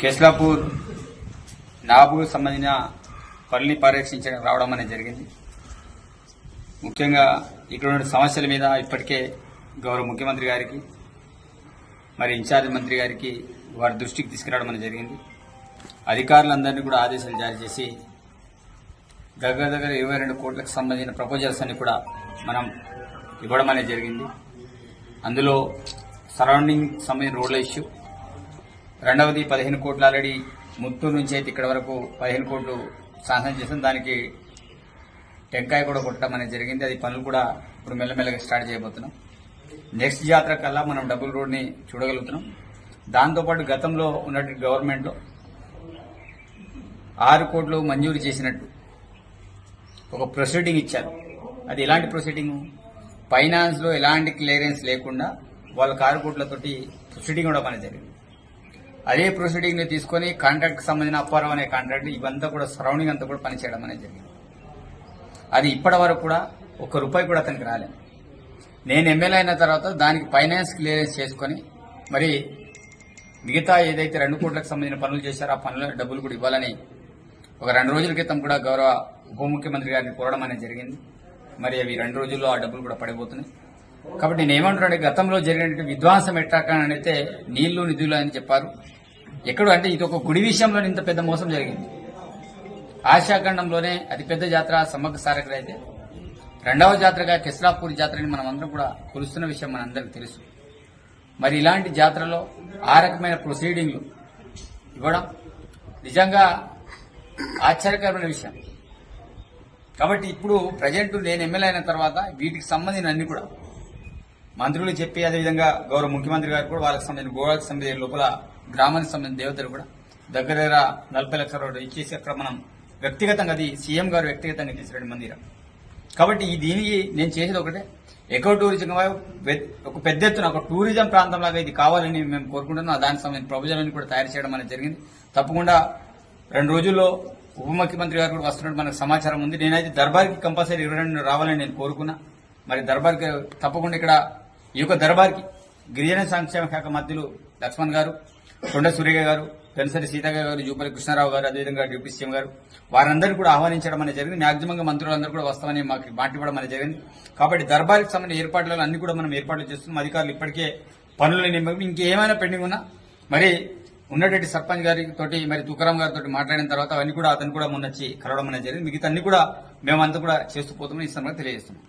కేస్లాపూర్ నాబుకు సంబంధించిన పనుల్ని పర్యవేక్షించడానికి రావడం అనేది జరిగింది. ముఖ్యంగా ఇక్కడ ఉన్న సమస్యల మీద ఇప్పటికే గౌరవ ముఖ్యమంత్రి గారికి మరి ఇన్ఛార్జ్ మంత్రి గారికి వారి దృష్టికి తీసుకురావడం అనేది జరిగింది. అధికారులందరినీ కూడా ఆదేశాలు జారీ చేసి దగ్గర దగ్గర ఇరవై రెండు కోట్లకు సంబంధించిన ప్రపోజల్స్ అన్ని కూడా మనం ఇవ్వడం అనేది జరిగింది. అందులో సరౌండింగ్ సంబంధించిన రోడ్ల ఇష్యూ రెండవది పదిహేను కోట్లు ఆల్రెడీ ముత్తూరు నుంచి అయితే ఇక్కడ వరకు పదిహేను కోట్లు శాంక్షన్ చేసాం దానికి టెంకాయ కూడా కొట్టడం అనేది జరిగింది. అది పనులు కూడా ఇప్పుడు మెల్లమెల్లగా స్టార్ట్ చేయబోతున్నాం. నెక్స్ట్ జాతర కల్లా మనం డబుల్ రోడ్ని చూడగలుగుతున్నాం. దాంతోపాటు గతంలో ఉన్నటువంటి గవర్నమెంట్లో ఆరు కోట్లు మంజూరు చేసినట్టు ఒక ప్రొసీడింగ్ ఇచ్చారు. అది ఎలాంటి ప్రొసీడింగ్ ఫైనాన్స్లో ఎలాంటి క్లియరెన్స్ లేకుండా వాళ్ళకి ఆరు కోట్లతోటి ప్రొసీడింగ్ కూడా పని జరిగింది. అదే ప్రొసీడింగ్ని తీసుకొని కాంట్రాక్ట్ సంబంధించిన అప్పారావు అనే కాంట్రాక్ట్ ఇవంతా కూడా సరౌండింగ్ అంతా కూడా పనిచేయడం అనేది జరిగింది. అది ఇప్పటి వరకు కూడా ఒక్క రూపాయి కూడా అతనికి రాలేదు. నేను ఎమ్మెల్యే అయిన తర్వాత దానికి ఫైనాన్స్ క్లియరెన్స్ చేసుకొని మరి మిగతా ఏదైతే రెండు కోట్లకు సంబంధించిన పనులు చేశారో ఆ పనుల డబ్బులు కూడా ఇవ్వాలని ఒక రెండు రోజుల క్రితం కూడా గౌరవ ఉప ముఖ్యమంత్రి గారిని కోరడం అనేది జరిగింది. మరి అవి రెండు రోజుల్లో ఆ డబ్బులు కూడా పడిపోతున్నాయి. కాబట్టి నేను ఏమంటున్నాను గతంలో జరిగిన విధ్వంసం ఎట్టాకనైతే నీళ్ళు నిధులు అని చెప్పారు. ఎక్కడో అంటే ఇది ఒక గుడి విషయంలో ఇంత పెద్ద మోసం జరిగింది. ఆశాఖండంలోనే అతిపెద్ద జాతర సమ్మక్క సారకుడు అయితే. రెండవ జాతరగా కిస్లాపూర్ జాతరని మనం అందరం కూడా కొలుస్తున్న విషయం మనందరికీ తెలుసు. మరి ఇలాంటి జాతరలో ఆ రకమైన ప్రొసీడింగ్లు ఇవ్వడం నిజంగా ఆశ్చర్యకరమైన విషయం. కాబట్టి ఇప్పుడు ప్రజెంట్ నేను ఎమ్మెల్యే అయిన తర్వాత వీటికి సంబంధించిన అన్ని కూడా మంత్రులు చెప్పి అదేవిధంగా గౌరవ ముఖ్యమంత్రి గారు కూడా వాళ్ళకి సంబంధించిన గోడలకు సంబంధించిన లోపల గ్రామానికి సంబంధించిన దేవతలు కూడా దగ్గర దగ్గర నలభై లక్షల రూపాయలు ఇచ్చేసి అక్కడ మనం వ్యక్తిగతంగా అది సీఎం గారు వ్యక్తిగతంగా చేసిన మందిరం. కాబట్టి ఈ దీనికి నేను చేసేది ఒకటే ఎకో టూరిజం ఒక పెద్ద ఎత్తున ఒక టూరిజం ప్రాంతం లాగా ఇది కావాలని మేము కోరుకుంటున్నాం. దానికి సంబంధించిన ప్రపోజల్ కూడా తయారు చేయడం అనేది జరిగింది. తప్పకుండా రెండు రోజుల్లో ఉప ముఖ్యమంత్రి గారు కూడా వస్తున్నట్టు మనకు సమాచారం ఉంది. నేనైతే దర్బార్కి కంపల్సరీ ఇరవై రెండు రావాలని నేను కోరుకున్నా. మరి దర్బార్కి తప్పకుండా ఇక్కడ ఈ యొక్క దర్బార్కి గిరిజన సంక్షేమ శాఖ మంత్రులు లక్ష్మణ్ గారు కొండ సూర్య గారు పెన్సరి సీతయ్య గారు జూపల్లి కృష్ణారావు గారు అదేవిధంగా డిప్యూటీ సీఎం గారు. వారందరినీ కూడా ఆహ్వానించడం అనేది జరిగింది. మాక్సిమంగా మంత్రులందరూ కూడా వస్తామని మాకు మాట ఇవ్వడం అనేది జరిగింది. కాబట్టి దర్బార్కి సంబంధించిన ఏర్పాట్లలో అన్ని కూడా మనం ఏర్పాట్లు చేస్తున్నాం. అధికారులు ఇప్పటికే పనులు నింపి ఇంకేమైనా పెండింగ్ ఉన్నా మరి ఉన్నటువంటి సర్పంచ్ గారితో మరి తుకారాం గారితో మాట్లాడిన తర్వాత అవన్నీ కూడా అతను కూడా మొన్న వచ్చి కలవడం అనేది జరిగింది. మిగతా అన్ని కూడా మేమంతా కూడా చేస్తూ పోతామని ఈ సందర్భంగా తెలియజేస్తున్నాం.